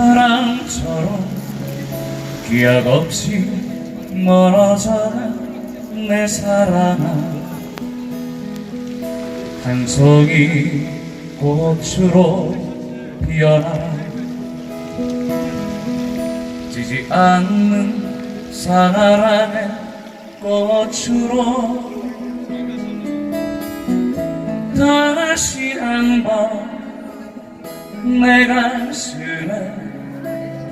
바람처럼 기약 없이 멀어져간 내 사랑아. 한 송이 꽃으로 피어나 지지 않는 사랑의 꽃으로. 다시 한번 내 가슴에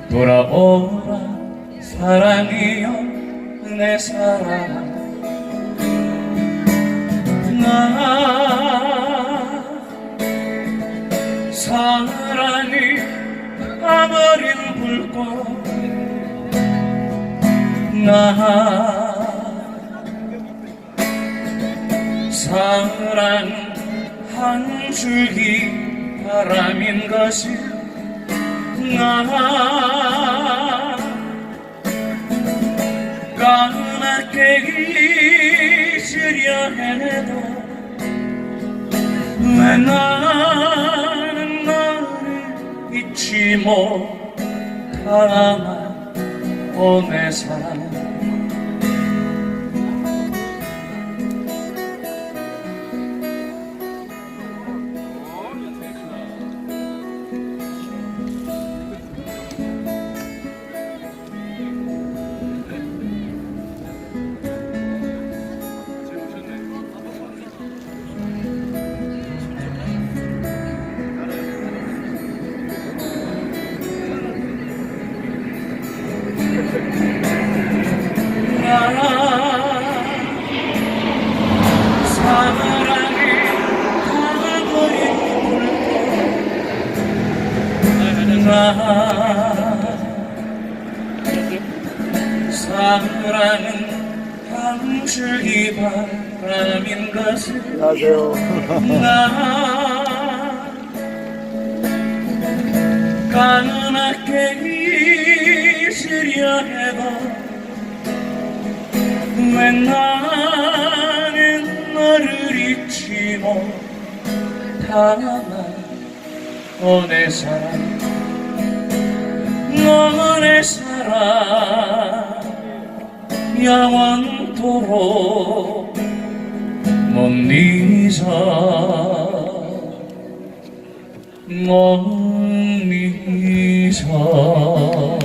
돌아오라 사랑이여 내 사랑. 나 사랑이 가버린 불꽃 나 사랑 한 줄기 바람인 것이 나 까맣게 잊으려 해도 왜 나는 너를 잊지 못하나 오내 사랑 사랑은 한 줄기 바람인 것을. 나 까맣게 잊으려 해도 왜 나는 너를 잊지 못하나 너내 사랑 너의 사랑. 영원토록 못 잊어 못 잊어